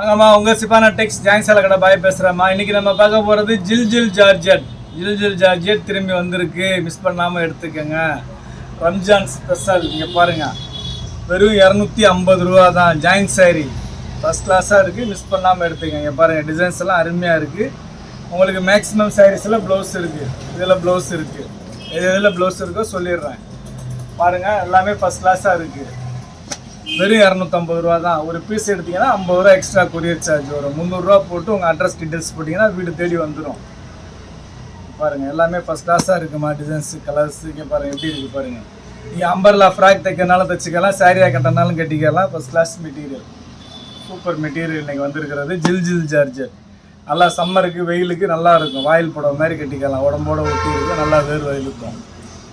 வாங்கம்மா உங்கள் சிப்பானா டெக்ஸ் ஜாங்ஸால கடை பாய் பேசுகிறேம்மா இன்றைக்கி நம்ம பார்க்க போகிறது ஜில் ஜில் ஜார்ஜெட். ஜில் ஜில் ஜார்ஜெட் திரும்பி வந்திருக்கு. மிஸ் பண்ணாமல் எடுத்துக்கோங்க. ரம்ஜான் ஸ்பெஷல் இங்கே பாருங்கள் வெறும் இரநூத்தி ஐம்பது ரூபா தான். ஜாயின் சாரி ஃபஸ்ட் கிளாஸாக இருக்குது மிஸ் பண்ணாமல் எடுத்துக்கோங்க. பாருங்கள் டிசைன்ஸ் எல்லாம் அருமையாக இருக்குது உங்களுக்கு மேக்ஸிமம் சாரீஸில் ப்ளவுஸ் இருக்குது இதில் ப்ளவுஸ் இருக்குது எது எதில் ப்ளவுஸ் இருக்கோ சொல்லிடுறேன். பாருங்கள் எல்லாமே ஃபஸ்ட் கிளாஸாக இருக்குது வெறும் இரநூத்தம்பது ரூபா தான். ஒரு பீஸ் எடுத்தீங்கன்னா ஐம்பது ரூபா எக்ஸ்ட்ரா கொரியர் சார்ஜ் வரும். முந்நூறுரூவா போட்டு உங்கள் அட்ரஸ் டீட்டெயில்ஸ் போட்டிங்கன்னா வீடு தேடி வந்துடும் பாருங்கள் எல்லாமே ஃபஸ்ட் கிளாஸாக இருக்குமா டிசைன்ஸு கலர்ஸு இங்கே பாருங்கள் எப்படி இருக்குது பாருங்கள் நீங்கள் அம்பர்லா ஃப்ராக் தைக்கிறனாலும் தைச்சிக்கலாம் சாரியாக கட்டினாலும் கட்டிக்கலாம். First class material super material இன்றைக்கி வந்திருக்கிறது. ஜில் ஜில் சார்ஜர் நல்லா சம்மருக்கு வெயிலுக்கு நல்லா இருக்கும். வாயில் புடவை மாதிரி கட்டிக்கலாம். உடம்போட ஒட்டி இருக்கும். நல்லா வேர்வை வயலுக்கும்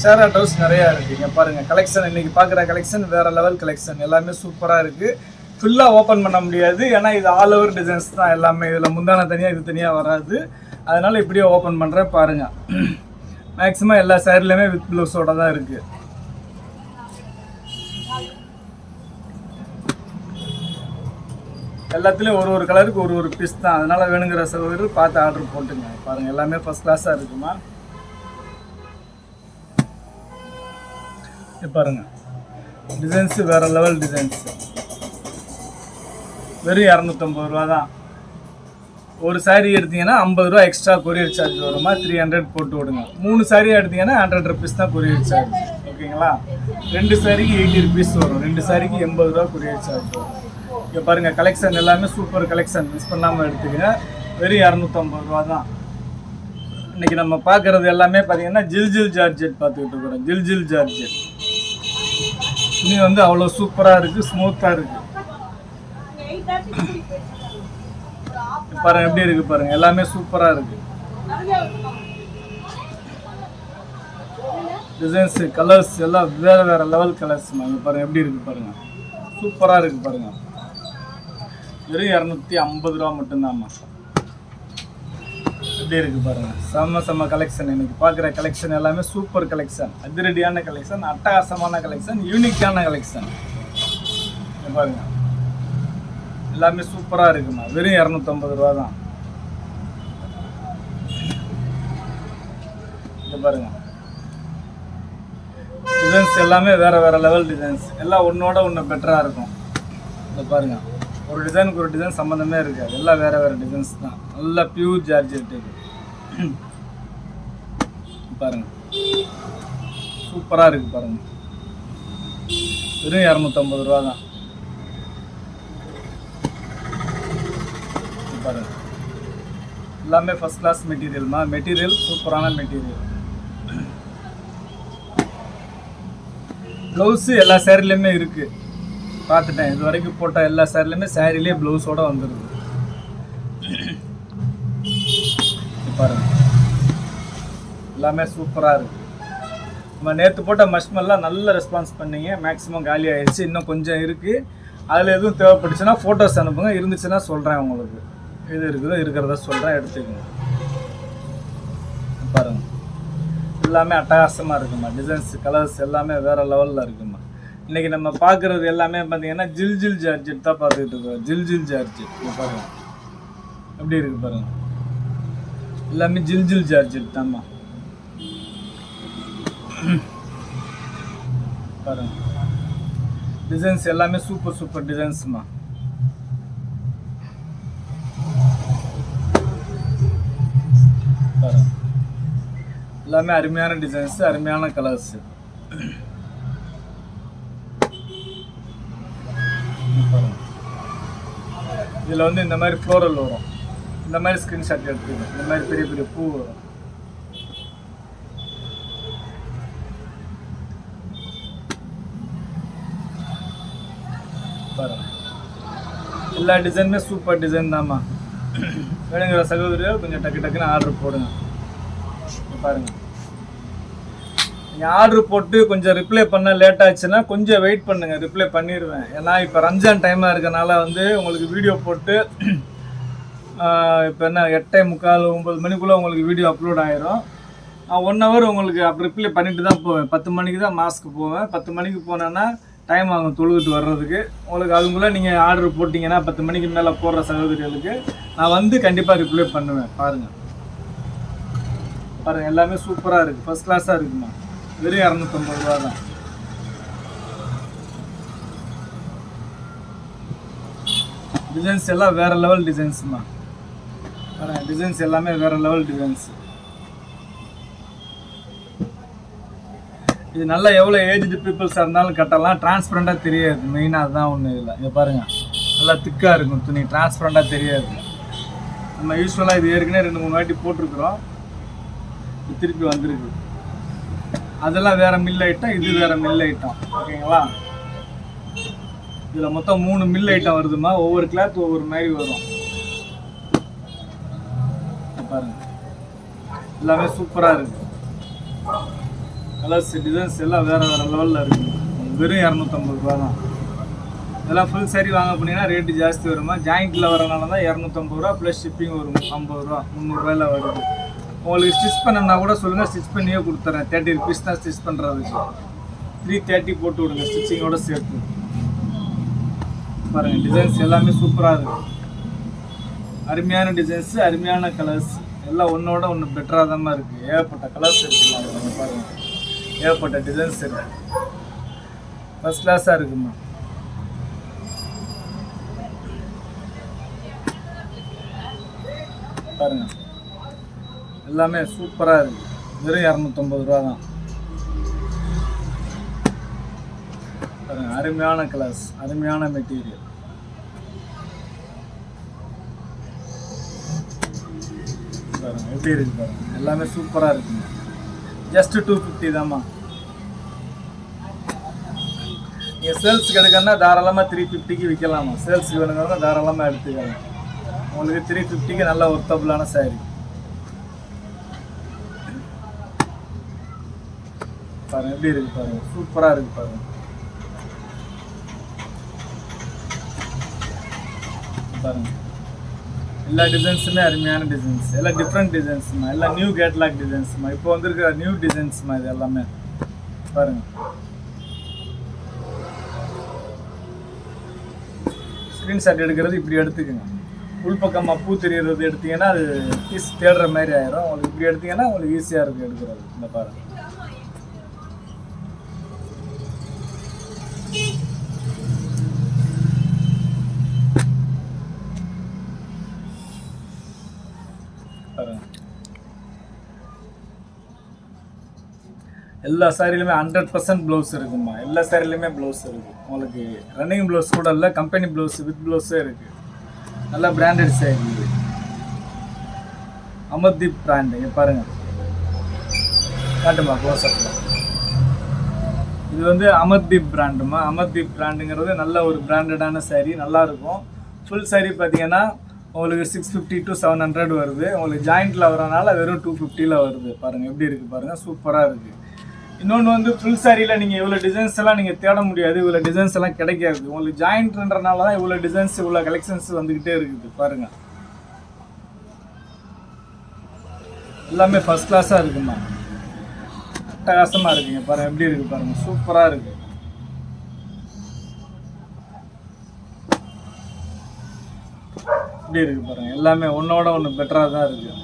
ஷேர் ஆட்டோஸ் நிறையா இருக்குங்க பாருங்கள் கலெக்ஷன் இன்றைக்கி பார்க்குற கலெக்ஷன் வேறு லெவல் கலெக்ஷன் எல்லாமே சூப்பராக இருக்குது ஃபுல்லாக ஓப்பன் பண்ண முடியாது. ஏன்னா இது ஆல் ஓவர் டிசைன்ஸ் தான் எல்லாமே. இதில் முந்தான தனியாக இது தனியாக வராது. அதனால் இப்படியே ஓப்பன் பண்ணுறேன் பாருங்கள் மேக்ஸிமம் எல்லா சைட்லேயுமே வித் ப்ளவுஸோட தான் இருக்குது எல்லாத்துலேயும் ஒரு ஒரு கலருக்கு ஒரு ஒரு பீஸ் தான். அதனால் வேணுங்கிற சகோதரர் பார்த்து ஆர்டர் போட்டுங்க. பாருங்கள் எல்லாமே ஃபஸ்ட் கிளாஸாக இருக்குமா? இது பாருங்க. டிசைன்ஸு வேறு லெவல் டிசைன்ஸ் வெறும் இரநூத்தம்பது ரூபா தான். ஒரு சாரீ எடுத்தீங்கன்னா ஐம்பது ரூபா எக்ஸ்ட்ரா கொரியர் சார்ஜ் வருமா த்ரீ ஹண்ட்ரட் போட்டு விடுங்க. மூணு சாரீ எடுத்தீங்கன்னா ஹண்ட்ரட் ருபீஸ் தான் கொரியர் சார்ஜ் ஓகேங்களா? ரெண்டு சாரிக்கு எயிட்டி ருபீஸ் வரும். ரெண்டு சாரிக்கு எண்பது ரூபா கொரியர் சார்ஜ் வரும். இங்கே பாருங்கள் கலெக்ஷன் எல்லாமே சூப்பர் கலெக்ஷன் மிஸ் பண்ணாமல் எடுத்துக்கங்க வெறும் இரநூத்தம்பது ரூபா தான். இன்றைக்கி நம்ம பார்க்குறது எல்லாமே பார்த்தீங்கன்னா ஜில் ஜில் ஜார்ஜெட் பார்த்துக்கிட்டு இருக்கிறோம். ஜில் ஜில் ஜார்ஜெட். துணி வந்து அவ்வளோ சூப்பராக இருக்குது ஸ்மூத்தாக இருக்குது பாருங்க எப்படி இருக்கு பாருங்க எல்லாமே சூப்பராக இருக்கு. டிசைன்ஸ் கலர்ஸ் எல்லாம் வேற வேற லெவல் கலர்ஸ் இங்க பாருங்க எப்படி இருக்கு பாருங்க. சூப்பராக இருக்கு பாருங்க. வெறும் இரநூத்தி ஐம்பது ரூபா மட்டும்தான்மா. எப்படி இருக்கு பாருங்க. செம்ம செம்ம கலெக்ஷன் இன்றைக்கி பார்க்குற கலெக்ஷன் எல்லாமே சூப்பர் கலெக்ஷன் அதிரடியான கலெக்ஷன் அட்டகாசமான கலெக்ஷன் யூனிக்கான கலெக்ஷன் பாருங்க. எல்லாமே சூப்பராக இருக்குமா? வெறும் இரநூத்தம்பது ரூபா தான். இது பாருங்க. டிசைன்ஸ் எல்லாமே வேறு வேறு லெவல் டிசைன்ஸ் எல்லாம் ஒன்றோட ஒன்று பெட்டராக இருக்கும். இதை பாருங்க. ஒரு டிசைனுக்கு ஒரு டிசைன் சம்மந்தமே இருக்காது. எல்லாம் வேறு வேறு டிசைன்ஸ் தான். நல்லா பியூர் ஜார்ஜெட் இது பாருங்க. சூப்பராக இருக்குது பாருங்க. வெறும் இரநூத்தம்பது ரூபா தான். பாருங்கள் பாருங்க. எல்லாமே ஃபர்ஸ்ட் கிளாஸ் மெட்டீரியல்மா மெட்டீரியல் சூப்பரான மெட்டீரியல் ப்ளவுஸு எல்லா சேரீலையுமே இருக்குது பார்த்துட்டேன். இது வரைக்கும் போட்ட எல்லா சேரீலையுமே சேரீலேயே ப்ளவுஸோட வந்துடுது பாருங்கள் பாருங்க. எல்லாமே சூப்பராக இருக்குது நம்ம நேற்று போட்ட மஷ்மெல்லாம் நல்ல ரெஸ்பான்ஸ் பண்ணீங்க. மேக்ஸிமம் காலி ஆயிடுச்சு இன்னும் கொஞ்சம் இருக்குது அதில் எதுவும் தேவைப்பட்டுச்சுன்னா ஃபோட்டோஸ் அனுப்புங்க. இருந்துச்சுன்னா சொல்கிறேன் உங்களுக்கு. இது இருக்குதோ இருக்கிறத சொல்கிறேன் எடுத்துக்கோங்க. பாருங்க. எல்லாமே அட்டகாசமாக இருக்குமா? டிசைன்ஸ் கலர்ஸ் எல்லாமே வேறு லெவலில் இருக்குமா? இன்றைக்கி நம்ம பார்க்குறது எல்லாமே பார்த்தீங்கன்னா ஜில் ஜில் ஜார்ஜெட் தான் பார்த்துக்கிட்டு இருக்கோம். ஜில் ஜில் ஜார்ஜெட். பாருங்கள் பாருங்க. எப்படி இருக்குது பாருங்கள் எல்லாமே ஜில் ஜில் ஜார்ஜெட் தாம்மா பாருங்க. டிசைன்ஸ் எல்லாமே சூப்பர் சூப்பர் டிசைன்ஸ்மா எல்லாமே அருமையான டிசைன்ஸ் அருமையான கலர்ஸ் இதில் வந்து இந்த மாதிரி ஃப்ளோரல் வரும். இந்த மாதிரி ஸ்க்ரீன்ஷாட் எடுத்துக்கணும் இந்த மாதிரி பெரிய பெரிய பூ வரும். எல்லா டிசைனுமே சூப்பர் டிசைன் தான்மா. வேணுங்கிற சகோதரிகள் கொஞ்சம் டக்கு டக்குன்னு ஆர்டர் போடுங்க. பாருங்க. நீங்கள் ஆர்டர் போட்டு கொஞ்சம் ரிப்ளை பண்ண லேட் ஆச்சுன்னா கொஞ்சம் வெயிட் பண்ணுங்கள் ரிப்ளை பண்ணிடுவேன் ஏன்னா இப்போ ரம்ஜான் டைமாக இருக்கனால வந்து உங்களுக்கு வீடியோ போட்டு இப்போ என்ன எட்டே முக்கால் ஒம்பது மணிக்குள்ளே உங்களுக்கு வீடியோ அப்லோட் ஆயிரும். ஒன் ஹவர் உங்களுக்கு அப்படி ரிப்ளை பண்ணிட்டு தான் போவேன். பத்து மணிக்கு தான் மாஸ்க்கு போவேன். பத்து மணிக்கு போனேன்னா டைம் ஆகும் தொழுகிட்டு வர்றதுக்கு. உங்களுக்கு அதுக்குள்ளே நீங்கள் ஆர்டர் போட்டிங்கன்னா பத்து மணிக்கு மேலே போடுற சகோதரிகளுக்கு நான் வந்து கண்டிப்பாக ரிப்ளை பண்ணுவேன். பாருங்கள் பாருங்கள் எல்லாமே சூப்பராக இருக்குது ஃபஸ்ட் கிளாஸாக இருக்குமா? வெறும் இரநூத்தம்பது ரூபா தான். டிசைன்ஸ் எல்லாம் வேறு லெவல் டிசைன்ஸ்மா ஆனால் டிசைன்ஸ் எல்லாமே வேறு லெவல் டிசைன்ஸ் இது நல்லா எவ்வளோ ஏஜ்டு பீப்புள்ஸாக இருந்தாலும் கட்டலாம். டிரான்ஸ்பரண்ட்டாக தெரியாது. மெயினாக அதுதான் ஒன்று இல்லை இங்கே பாருங்கள் நல்லா திக்காக இருக்கும் துணி. டிரான்ஸ்பரண்ட்டாக தெரியாது. நம்ம யூஸ்வலாக இது ஏற்கனவே ரெண்டு மூணு வாட்டி போட்டிருக்கிறோம். இது திருப்பி வந்திருக்கு. அதெல்லாம் வேறு மில் ஐட்டம் இது வேறு மில் ஐட்டம் ஓகேங்களா? இதில் மொத்தம் மூணு மில் ஐட்டம் வருதுமா ஒவ்வொரு கிளாத் ஒவ்வொரு மாதிரி வரும். பாருங்க. எல்லாமே சூப்பராக இருக்கு. கலர்ஸ் டிசைன்ஸ் எல்லாம் வேறு வேறு லெவலில் இருக்கு. வெறும் இரநூத்தம்பது ரூபா தான். இதெல்லாம் ஃபுல் சரி வாங்க போனீங்கன்னா ரேட்டு ஜாஸ்தி வருமா. ஜாயிண்ட்டில் வரனால தான் இரநூத்தம்பது ரூபா ப்ளஸ் ஷிப்பிங் வரும் ஐம்பது ரூபா முந்நூறுரூவாயில் வருது. உங்களுக்கு ஸ்டிச் பண்ணணும்னா கூட சொல்லுங்கள் ஸ்டிச் பண்ணியே கொடுத்துறேன். தேர்ட்டி ருபீஸ் தான் ஸ்டிச் பண்ணுறதுக்கு த்ரீ தேர்ட்டி போட்டு விடுங்க ஸ்டிச்சிங்கோட சேர்த்து. பாருங்கள் டிசைன்ஸ் எல்லாமே சூப்பராக இருக்குது அருமையான டிசைன்ஸு அருமையான கலர்ஸ் எல்லாம் ஒன்றோட ஒன்று பெட்டராக தான் இருக்குது ஏகப்பட்ட கலர்ஸ் இருக்குமா பாருங்கள் ஏகப்பட்ட டிசைன்ஸ் இருக்கு. ஃபஸ்ட் கிளாஸாக இருக்குமா? பாருங்க. எல்லாமே சூப்பராக இருக்கு. வெறும் இரநூத்தம்பது ரூபா தான். பாருங்க அருமையான கலர்ஸ் அருமையான மெட்டீரியல் பாருங்க எப்படி இருக்கு பாருங்க. எல்லாமே சூப்பராக இருக்குங்க ஜஸ்ட் டூ ஃபிஃப்டி தாம்மா. நீங்கள் சேல்ஸுக்கு எடுக்கணும்னா தாராளமாக த்ரீ ஃபிஃப்டிக்கு விற்கலாமா சேல்ஸுக்கு வேணுங்கிறத தாராளமாக எடுத்துக்கலாம். உங்களுக்கு த்ரீ ஃபிஃப்டிக்கு நல்ல ஒர்த்தபுளான சாரி பாருங்க எப்படி இருக்கு பாருங்க. சூப்பராக இருக்கு பாருங்க. பாருங்க. எல்லா டிசைன்ஸுமே அருமையான டிசைன்ஸ் எல்லாம் டிஃப்ரெண்ட் டிசைன்ஸ்மா எல்லாம் நியூ கேட்லாக் டிசைன்ஸ்மா இப்போ வந்திருக்கிற நியூ டிசைன்ஸ்மா இது எல்லாமே. பாருங்க. ஸ்க்ரீன்ஷாட் எடுக்கிறது இப்படி எடுத்துக்கோங்க. உள்பக்கமாக பூ தெரியறது எடுத்தீங்கன்னா அது பீஸ் தேடுற மாதிரி ஆயிரும். உங்களுக்கு இப்படி எடுத்தீங்கன்னா உங்களுக்கு ஈஸியாக இருக்கும் எடுக்கிறது. இந்த பாருங்கள் எல்லா சாரிலுமே ஹண்ட்ரட் பர்சன்ட் ப்ளவுஸ் இருக்குமா எல்லா சாரிலுமே ப்ளவுஸ் இருக்கு. உங்களுக்கு ரன்னிங் ப்ளவுஸ் கூட இல்லை கம்பெனி ப்ளவுஸ் வித் ப்ளவுஸே இருக்கு. நல்ல பிராண்டட் சாரி இது அமர்தீப் பிராண்ட் இங்கே பாருங்க. காட்டுமா க்ளோஸ் இது வந்து அமர்தீப் பிராண்டுமா அமர்தீப் பிராண்டுங்கிறது நல்ல ஒரு பிராண்டடான saree. நல்லா இருக்கும். ஃபுல் saree பார்த்தீங்கன்னா உங்களுக்கு six fifty to seven hundred வருது. உங்களுக்கு ஜாயிண்ட்டில் வரனால வெறும் டூ ஃபிஃப்டியில் வருது. பாருங்கள் எப்படி இருக்குது பாருங்கள் சூப்பராக இருக்குது இன்னொன்று வந்து ஃபுல் சாரியில் நீங்கள் இவ்வளோ டிசைன்ஸ் எல்லாம் நீங்கள் தேட முடியாது. இவ்வளோ டிசைன்ஸ் எல்லாம் கிடைக்காது. உங்களுக்கு ஜாயிண்ட்ன்றனால தான் இவ்வளோ டிசைன்ஸ் இவ்வளோ கலெக்ஷன்ஸ் வந்துக்கிட்டே இருக்குது. பாருங்கள் எல்லாமே ஃபஸ்ட் கிளாஸாக இருக்குமா? அட்டகாசமாக இருக்குங்க. பாருங்கள் எப்படி இருக்குது பாருங்கள் சூப்பராக இருக்குது இப்படி இருக்கு பாருங்க. எல்லாமே ஒன்றோட ஒன்று பெட்டராக தான் இருக்குது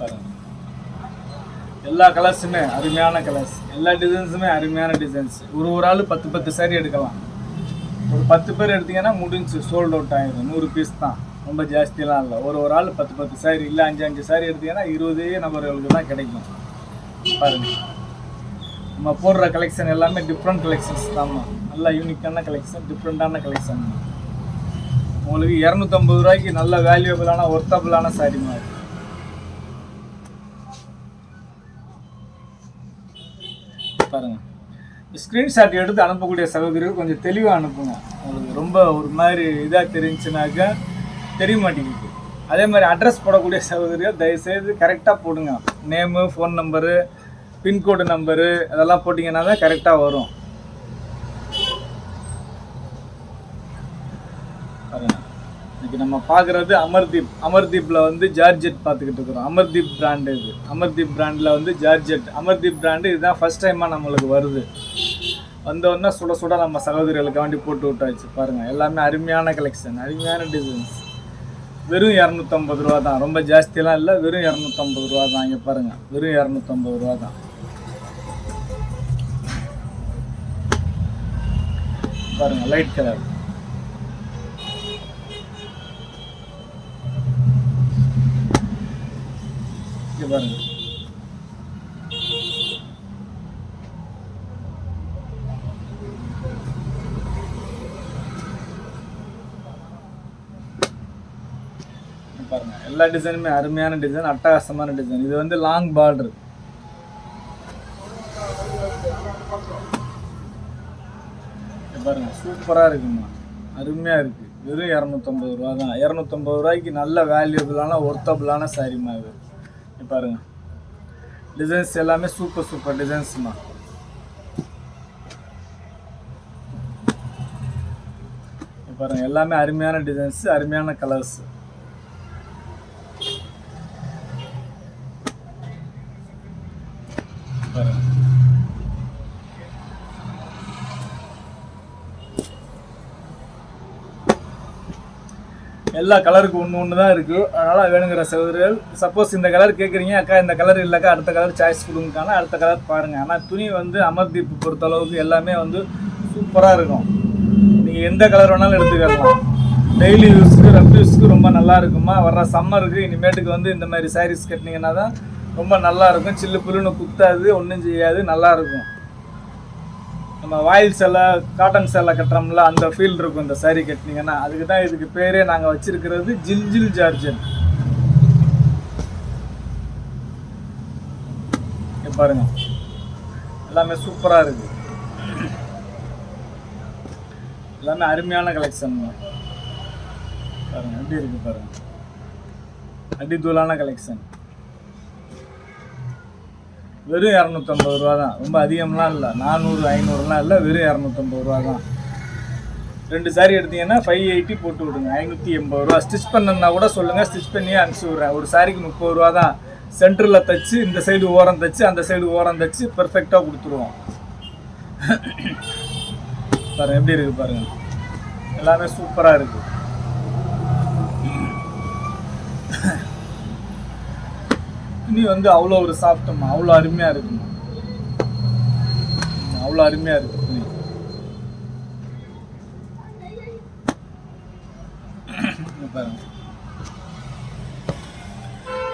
பாருங்க. எல்லா கலர்ஸுமே அருமையான கலர்ஸ் எல்லா டிசைன்ஸுமே அருமையான டிசைன்ஸ் ஒரு ஒரு ஆள் பத்து பத்து சாரி எடுக்கலாம். ஒரு பத்து பேர் எடுத்தீங்கன்னா முடிஞ்சு சோல்ட் அவுட் ஆகிடும் நூறு பீஸ் தான். ரொம்ப ஜாஸ்தியெலாம் இல்லை. ஒரு ஒரு ஆள் பத்து பத்து சாரி இல்லை அஞ்சு அஞ்சு சாரி எடுத்தீங்கன்னா இருபதே நபர்களுக்கு தான் கிடைக்கும். பாருங்க. நம்ம போடுற கலெக்ஷன் எல்லாமே டிஃப்ரெண்ட் கலெக்ஷன்ஸ் தாம்மா நல்லா யூனிக்கான கலெக்ஷன் டிஃப்ரெண்ட்டான கலெக்ஷன் உங்களுக்கு இரநூத்தம்பது ரூபாய்க்கு நல்ல வேல்யூபிளான ஒர்த்தபிளான சாரிமா இருக்குது பாருங்க. ஸ்க்ரீன்ஷாட் எடுத்து அனுப்பக்கூடிய சகோதரிகள் கொஞ்சம் தெளிவாக அனுப்புங்க. உங்களுக்கு ரொம்ப ஒரு மாதிரி இதாக தெரிஞ்சுனாக்கா தெரிய மாட்டேங்குது. அதே மாதிரி அட்ரஸ் போடக்கூடிய சகோதரிகள் தயவுசெய்து கரெக்டாக போடுங்க. Name phone number pin code number அதெல்லாம் போட்டிங்கன்னா தான் கரெக்டாக வரும். பாருங்க. இன்னைக்கு நம்ம பார்க்குறது அமர்தீப். அமர்தீப்பில் வந்து ஜார்ஜெட் பார்த்துக்கிட்டு இருக்கிறோம். அமர்தீப் பிராண்டு இது. அமர்தீப் பிராண்டில் வந்து ஜார்ஜெட். அமர்தீப் பிராண்டு இதுதான் ஃபர்ஸ்ட் டைமாக நம்மளுக்கு வருது. வந்தோடனே சுட சுட நம்ம சகோதரிகளுக்கு வேண்டி போட்டு விட்டாச்சு. பாருங்கள் எல்லாமே அருமையான கலெக்ஷன் அருமையான டிசைன்ஸ் வெறும் இரநூத்தம்பது ரூபா தான். ரொம்ப ஜாஸ்தியெல்லாம் இல்லை வெறும் இரநூத்தம்பது ரூபா தான் இங்கே பாருங்கள் வெறும் இரநூத்தம்பது ரூபா தான். பாருங்கள் லைட் கலர் இருக்கு பாருங்க. பாருங்க எல்லா டிசைனுமே அருமையான டிசைன் அட்டகாசமான டிசைன் இது வந்து லாங் பார்டர் பாருங்க சூப்பராக இருக்குமா? அருமையாக இருக்குது வெறும் இரநூத்தம்பது ரூபா தான் இரநூத்தம்பது ரூபாய்க்கு நல்ல வேல்யூபிளான ஒர்த்தபிளான சாரிம்மா இது பாருங்கள் பாருங்க டிசைன்ஸ் எல்லாமே சூப்பர் சூப்பர் டிசைன்ஸ்மா பாருங்கள் பாருங்க எல்லாமே அருமையான டிசைன்ஸ் அருமையான கலர்ஸ் எல்லா கலருக்கு ஒன்று ஒன்று தான் இருக்குது அதனால் வேணுங்கிற சகோதரர்கள் சப்போஸ் இந்த கலர் கேட்குறீங்க அக்கா இந்த கலர் இல்லைக்கா அடுத்த கலர் சாய்ஸ் கொடுங்கக்கான அடுத்த கலர் பாருங்கள் ஆனால் துணி வந்து அமர்தீப் பொறுத்த அளவுக்கு எல்லாமே வந்து சூப்பராக இருக்கும். நீங்கள் எந்த கலர் வேணாலும் எடுத்துக்கலாம் டெய்லி யூஸ்க்கு ரஃப் யூஸ்க்கு ரொம்ப நல்லா இருக்குமா? வர்ற சம்மருக்கு இனிமேட்டுக்கு வந்து இந்த மாதிரி சாரீஸ் கட்டினீங்கன்னா தான் ரொம்ப நல்லா இருக்கும். சில்லு புல்லுன்னு குத்தாது ஒன்றும் செய்யாது நல்லா இருக்கும். நம்ம வாயில் சேலை காட்டன் சேலை கட்டுறோம்ல அந்த ஃபீல் இருக்கும் இந்த saree கட்டினீங்கன்னா. அதுக்கு தான் இதுக்கு பேரே நாங்கள் வச்சிருக்கிறது ஜில் ஜில் ஜார்ஜன் பாருங்க. எல்லாமே சூப்பராக இருக்கு. எல்லாமே அருமையான கலெக்ஷன் பாருங்க எப்படி இருக்கு பாருங்க. அடித்தூளான கலெக்ஷன் வெறும் இரநூத்தம்பது ரூபா தான். ரொம்ப அதிகம்லாம் இல்லை. நானூறு ஐநூறுலாம் இல்லை. வெறும் இரநூத்தம்பது ரூபா தான். ரெண்டு சாரி எடுத்தீங்கன்னா ஃபைவ் எயிட்டி போட்டு விடுங்க. ஐநூற்றி எண்பது ரூபா. ஸ்டிச் பண்ணனா கூட சொல்லுங்கள் ஸ்டிச் பண்ணியே அனுப்பிச்சி விட்றேன். ஒரு சாரிக்கு முப்பது ரூபா தான். சென்டரில் தைச்சு இந்த சைடு ஓரம் தைச்சு அந்த சைடு ஓரம் தைச்சு பெர்ஃபெக்டாக கொடுத்துருவோம். பாருங்கள் எப்படி இருக்குது பாருங்கள் எல்லாமே சூப்பராக இருக்குது துணி வந்து அவ்வளோ ஒரு சாஃப்ட்டுமா அவ்வளோ அருமையாக இருக்குமா? அவ்வளோ அருமையாக இருக்கு துணி பாருங்க.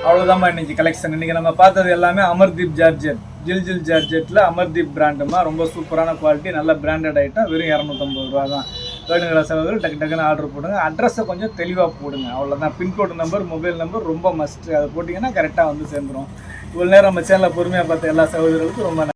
அவ்வளோதாம்மா இன்னைக்கு கலெக்ஷன் இன்னைக்கு நம்ம பார்த்தது எல்லாமே அமர்தீப் ஜார்ஜெட். ஜில் ஜில் ஜார்ஜெட்டில் அமர்தீப் பிராண்டுமா ரொம்ப சூப்பரான குவாலிட்டி நல்ல பிராண்டட் ஐட்டம் வெறும் இரநூத்தம்பது ரூபா தான் வேணுங்கிற செலவுகள் டக்கு டக்குன்னு ஆர்டர் போடுங்க. அட்ரஸை கொஞ்சம் தெளிவாக போடுங்க. அவ்வளோதான் pin code number mobile number ரொம்ப மஸ்ட் அதை போட்டிங்கன்னா கரெக்டாக வந்து சேர்ந்துடும் இவ்வளோ நேரம் நம்ம சேனலில் பொறுமையாக பார்த்த எல்லா சகோதரர்களுக்கும் ரொம்ப